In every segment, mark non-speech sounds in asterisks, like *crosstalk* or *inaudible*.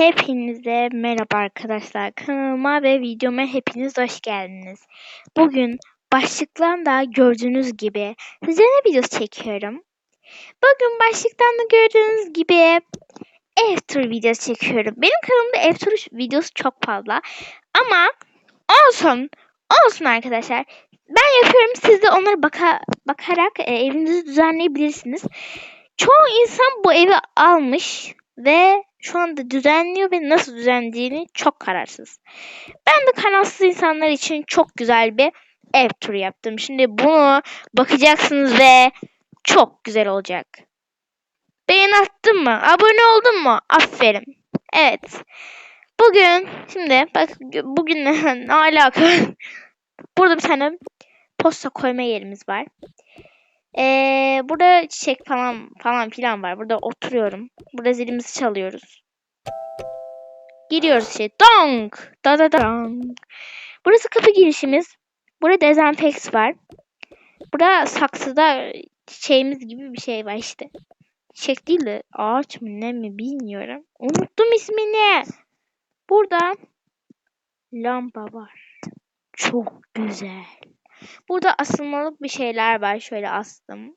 Hepinize merhaba arkadaşlar. Kanalıma ve videoma hepiniz hoş geldiniz. Bugün başlıktan da gördüğünüz gibi size ne videosu çekiyorum? Bugün başlıktan da gördüğünüz gibi ev turu videosu çekiyorum. Benim kanalımda ev turu videosu çok fazla. Ama olsun. Olsun arkadaşlar. Ben yapıyorum. Siz de onlara baka, bakarak e, evinizi düzenleyebilirsiniz. Çoğu insan bu evi almış ve şu anda düzenliyor ve nasıl düzenlediğini çok kararsız. Ben de kararsız insanlar için çok güzel bir ev turu yaptım. Şimdi bunu bakacaksınız ve çok güzel olacak. Beğen attın mı? Abone oldun mu? Aferin. Evet. Bugün şimdi bak bugün *laughs* ne, alaka? Burada bir tane posta koyma yerimiz var. Ee, burada çiçek falan falan filan var. Burada oturuyorum. Burada zilimizi çalıyoruz. Giriyoruz işte. Donk. Da da donk. Burası kapı girişimiz. Burada dezenfeks var. Burada saksıda çiçeğimiz gibi bir şey var işte. Çiçek değil de ağaç mı ne mi bilmiyorum. Unuttum ismini. Burada lamba var. Çok güzel. Burada asılmalık bir şeyler var. Şöyle astım.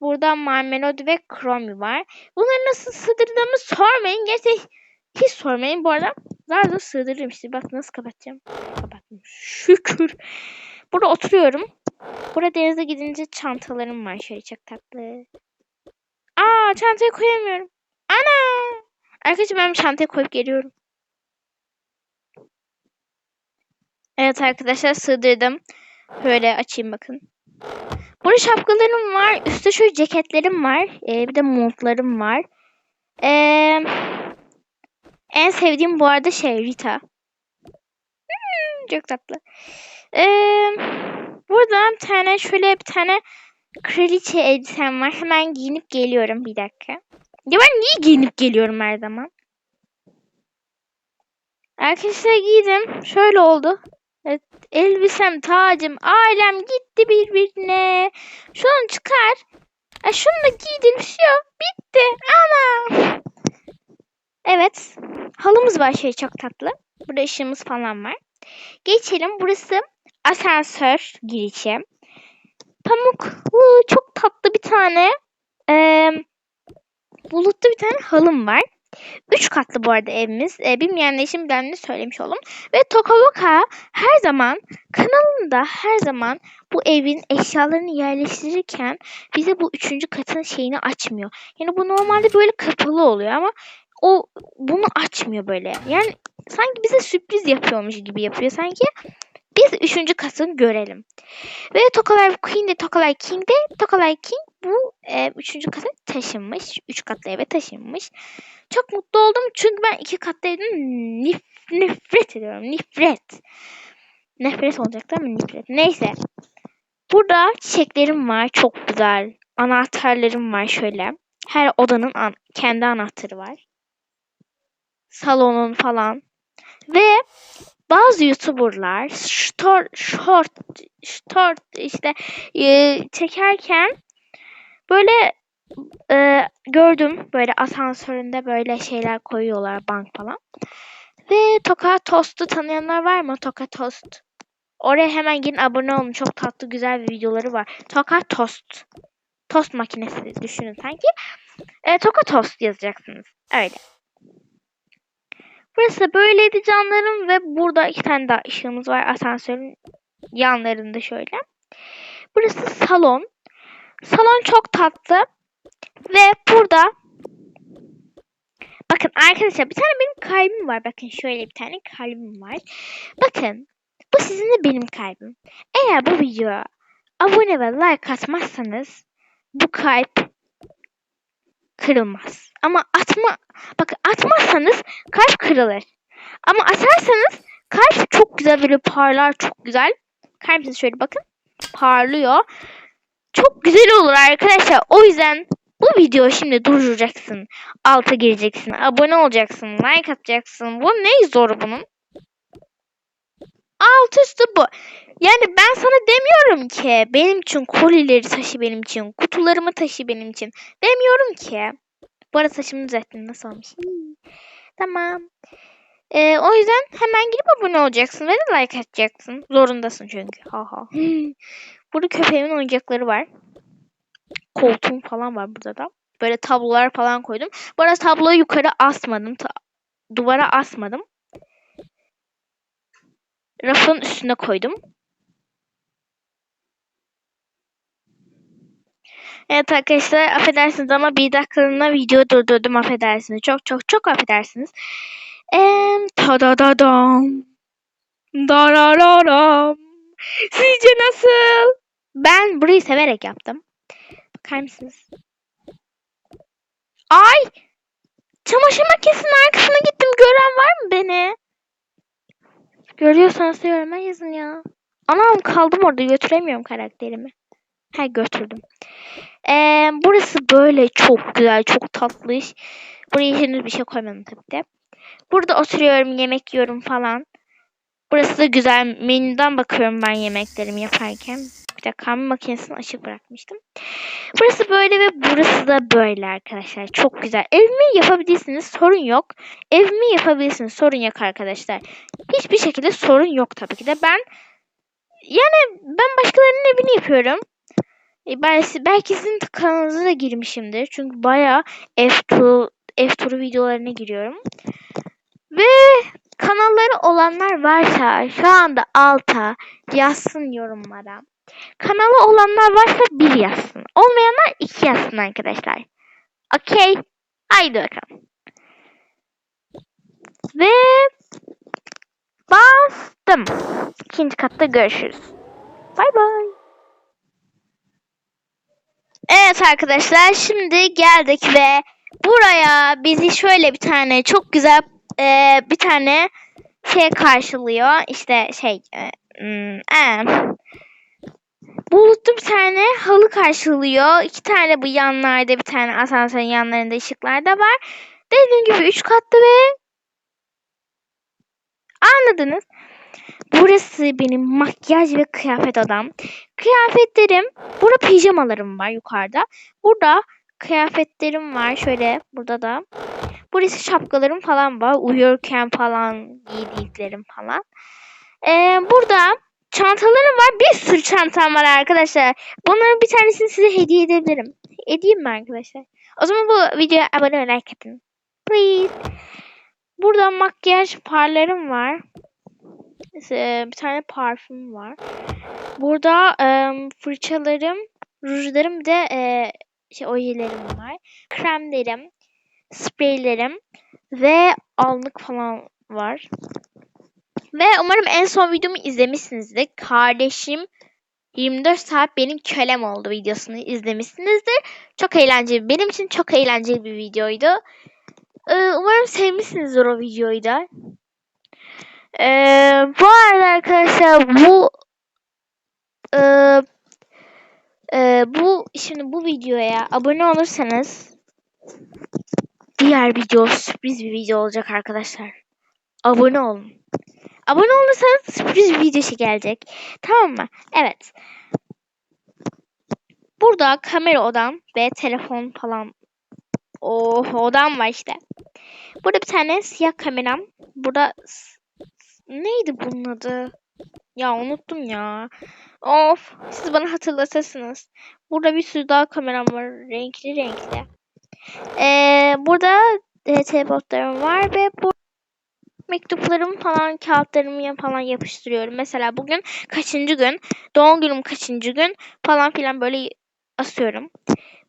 Burada marmelade ve kromi var. Bunları nasıl sığdırdığımı sormayın. Gerçekten hiç sormayın. Bu arada zor sığdırırım işte. Bak nasıl kapatacağım. Kapattım. Şükür. Burada oturuyorum. Burada denize gidince çantalarım var. Şöyle çok tatlı. Aa çantayı koyamıyorum. Ana. Arkadaşlar ben çantaya koyup geliyorum. Evet arkadaşlar sığdırdım. Böyle açayım bakın. Burada şapkalarım var. Üstte şöyle ceketlerim var. Ee, bir de montlarım var. Ee, en sevdiğim bu arada şey Rita. Hmm, çok tatlı. Ee, burada bir tane şöyle bir tane kraliçe elbisem var. Hemen giyinip geliyorum bir dakika. Ya ben niye giyinip geliyorum her zaman? Arkadaşlar giydim. Şöyle oldu. Evet, elbisem, tacım, ailem gitti birbirine. Şunu çıkar. E şunu da giydim şu. Bitti. Ana. Evet. Halımız var şey çok tatlı. Burada ışığımız falan var. Geçelim. Burası asansör girişi. Pamuk. Uu, çok tatlı bir tane e, bulutlu bir tane halım var. Üç katlı bu arada evimiz. E, bilmeyenler için de söylemiş oldum. Ve Tokaboka her zaman kanalında her zaman bu evin eşyalarını yerleştirirken bize bu üçüncü katın şeyini açmıyor. Yani bu normalde böyle kapalı oluyor ama o bunu açmıyor böyle. Yani sanki bize sürpriz yapıyormuş gibi yapıyor. Sanki biz üçüncü katını görelim. Ve Tokalay Queen de Tokalay King de Tokalay King bu e, üçüncü kata taşınmış. Üç katlı eve taşınmış. Çok mutlu oldum çünkü ben iki katlı evden nef nefret ediyorum. Nefret. Nefret olacaktı ama nefret. Neyse. Burada çiçeklerim var. Çok güzel. Anahtarlarım var şöyle. Her odanın an kendi anahtarı var. Salonun falan. Ve bazı YouTuber'lar short, short, işte e, çekerken böyle e, gördüm böyle asansöründe böyle şeyler koyuyorlar bank falan. Ve Toka Tost'u tanıyanlar var mı? Toka Tost. Oraya hemen gelin abone olun. Çok tatlı güzel bir videoları var. Toka Tost. Tost makinesi düşünün sanki. E, Toka Tost yazacaksınız. Öyle. Burası böyleydi canlarım ve burada iki tane daha ışığımız var asansörün yanlarında şöyle. Burası salon. Salon çok tatlı. Ve burada bakın arkadaşlar bir tane benim kalbim var. Bakın şöyle bir tane kalbim var. Bakın bu sizin de benim kalbim. Eğer bu videoya abone ve like atmazsanız bu kalp kırılmaz. Ama atma bakın atmazsanız kalp kırılır. Ama atarsanız kalp çok güzel böyle parlar çok güzel. Kalbiniz şöyle bakın parlıyor. Çok güzel olur arkadaşlar. O yüzden bu video şimdi durduracaksın. Alta gireceksin. Abone olacaksın. Like atacaksın. Bu ne zor bunun? Alt üstü bu. Yani ben sana demiyorum ki benim için kolileri taşı benim için. Kutularımı taşı benim için. Demiyorum ki. Bu arada saçımı düzelttim. Nasıl olmuş? Tamam. Ee, o yüzden hemen girip abone olacaksın ve de like atacaksın. Zorundasın çünkü. Ha ha. *gasps* Burada köpeğimin oyuncakları var. Koltuğum falan var burada da. Böyle tablolar falan koydum. Bu arada tabloyu yukarı asmadım. Ta- duvara asmadım. Rafın üstüne koydum. Evet arkadaşlar affedersiniz ama bir dakikalığına video durdurdum affedersiniz. Çok çok çok affedersiniz. Eee ta da da dam. Darararam. Sizce nasıl? Ben burayı severek yaptım. Bakar mısınız? Ay! Çamaşır makinesinin arkasına gittim. Gören var mı beni? Görüyorsanız yoruma yazın ya. Anam kaldım orada götüremiyorum karakterimi. Ha götürdüm. Ee, burası böyle çok güzel, çok tatlış. Buraya henüz bir şey koymadım tabii de. Burada oturuyorum, yemek yiyorum falan. Burası da güzel. Menüden bakıyorum ben yemeklerimi yaparken. Bir de kahve makinesini açık bırakmıştım. Burası böyle ve burası da böyle arkadaşlar. Çok güzel. Evimi yapabilirsiniz. Sorun yok. Evimi yapabilirsiniz. Sorun yok arkadaşlar. Hiçbir şekilde sorun yok tabii ki de. Ben yani ben başkalarının evini yapıyorum. E, belki, belki sizin kanalınıza da girmişimdir. Çünkü bayağı ev turu, ev turu videolarına giriyorum. Ve kanalları olanlar varsa şu anda alta yazsın yorumlara. Kanalı olanlar varsa bir yazsın. Olmayanlar iki yazsın arkadaşlar. Okey. Haydi bakalım. Ve bastım. İkinci katta görüşürüz. Bay bay. Evet arkadaşlar şimdi geldik ve buraya bizi şöyle bir tane çok güzel e, bir tane şey karşılıyor. İşte şey e, e, bulutlu bir tane halı karşılıyor. İki tane bu yanlarda bir tane asansörün yanlarında ışıklar da var. Dediğim gibi üç katlı ve anladınız. Burası benim makyaj ve kıyafet odam. Kıyafetlerim, burada pijamalarım var yukarıda. Burada kıyafetlerim var şöyle burada da. Burası şapkalarım falan var. Uyurken falan giydiklerim falan. Ee, burada çantalarım var. Bir sürü çantam var arkadaşlar. Bunların bir tanesini size hediye edebilirim. Edeyim mi arkadaşlar? O zaman bu videoya abone ve like atın. Please. Burada makyaj parlarım var. Bir tane parfüm var. Burada fırçalarım, rujlarım bir de şey ojelerim var. Kremlerim, spreylerim ve allık falan var. Ve umarım en son videomu izlemişsinizdir. Kardeşim 24 saat benim kölem oldu videosunu izlemişsinizdir. Çok eğlenceli. Benim için çok eğlenceli bir videoydu. Ee, umarım sevmişsinizdir o videoyu da. Ee, bu arada arkadaşlar bu e, e, bu şimdi bu videoya abone olursanız diğer video sürpriz bir video olacak arkadaşlar. Abone olun. Abone olursanız sürpriz bir video gelecek. Tamam mı? Evet. Burada kamera odam ve telefon falan Oh odam var işte. Burada bir tane siyah kameram. Burada neydi bunun adı? Ya unuttum ya. Of siz bana hatırlatırsınız. Burada bir sürü daha kameram var. Renkli renkli. Ee, burada e, telepotlarım var ve bu mektuplarım falan kağıtlarımı falan yapıştırıyorum. Mesela bugün kaçıncı gün, doğum günüm kaçıncı gün falan filan böyle asıyorum.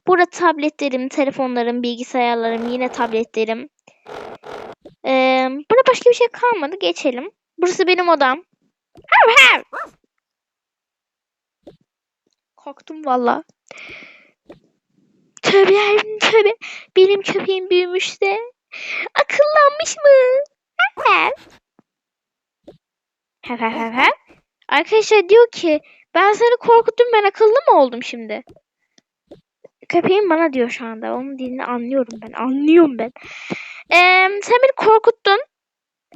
Burada tabletlerim, telefonlarım, bilgisayarlarım, yine tabletlerim. Ee, burada başka bir şey kalmadı. Geçelim. Burası benim odam. Korktum valla. Tövbe tövbe. Benim köpeğim büyümüş de. Akıllanmış mı? Arkadaşlar diyor ki ben seni korkuttum ben akıllı mı oldum şimdi? Köpeğim bana diyor şu anda. Onun dilini anlıyorum ben. Anlıyorum ben. Ee, sen beni korkuttun.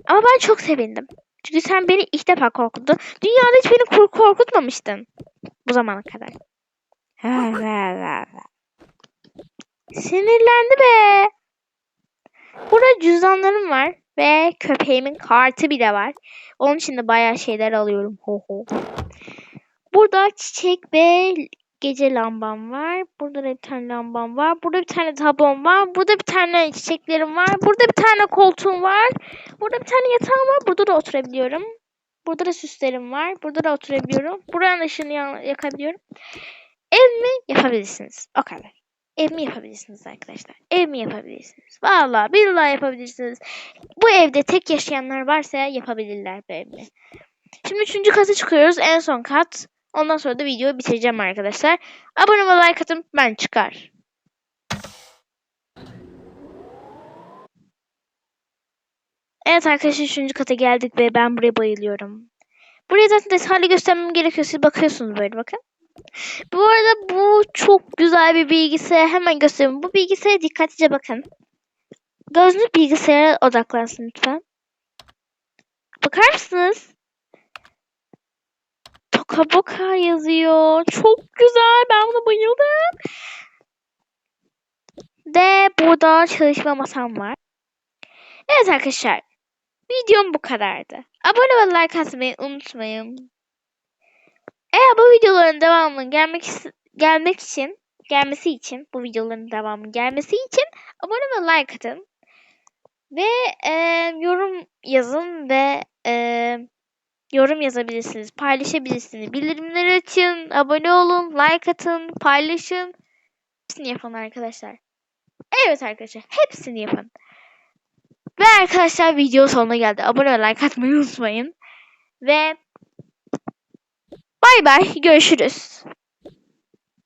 Ama ben çok sevindim. Çünkü sen beni ilk defa korkuttun. Dünyada hiç beni kork- korkutmamıştın. Bu zamana kadar. Sinirlendi be. Burada cüzdanlarım var ve köpeğimin kartı bile var. Onun için de bayağı şeyler alıyorum. Ho ho. Burada çiçek ve gece lambam var. Burada da bir tane lambam var. Burada bir tane tablom var. Burada bir tane çiçeklerim var. Burada bir tane koltuğum var. Burada bir tane yatağım var. Burada da oturabiliyorum. Burada da süslerim var. Burada da oturabiliyorum. Buranın ışığını ya- yakabiliyorum. Ev mi yapabilirsiniz? O kadar. Ev mi yapabilirsiniz arkadaşlar? Ev mi yapabilirsiniz? Vallahi billahi yapabilirsiniz. Bu evde tek yaşayanlar varsa yapabilirler bu evi. Şimdi üçüncü kata çıkıyoruz. En son kat. Ondan sonra da videoyu bitireceğim arkadaşlar. Abone ve like atın. Ben çıkar. Evet arkadaşlar üçüncü kata geldik ve ben buraya bayılıyorum. Buraya zaten detaylı göstermem gerekiyor. Siz bakıyorsunuz böyle bakın. Bu arada bu çok güzel bir bilgisayar. Hemen göstereyim. Bu bilgisayara dikkatlice bakın. Gözünüz bilgisayara odaklansın lütfen. Bakar mısınız? Toka boka yazıyor. Çok güzel. Ben buna bayıldım. Ve burada çalışma masam var. Evet arkadaşlar. Videom bu kadardı. Abone ve like atmayı unutmayın. Eğer bu videoların devamının gelmek gelmek için gelmesi için bu videoların devamının gelmesi için abone ve like atın. Ve e, yorum yazın ve e, yorum yazabilirsiniz, paylaşabilirsiniz. Bildirimleri açın, abone olun, like atın, paylaşın. Hepsini yapın arkadaşlar. Evet arkadaşlar, hepsini yapın. Ve arkadaşlar video sonuna geldi. Abone ve like atmayı unutmayın. Ve Bay bay görüşürüz.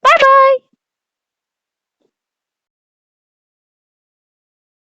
Bay bay.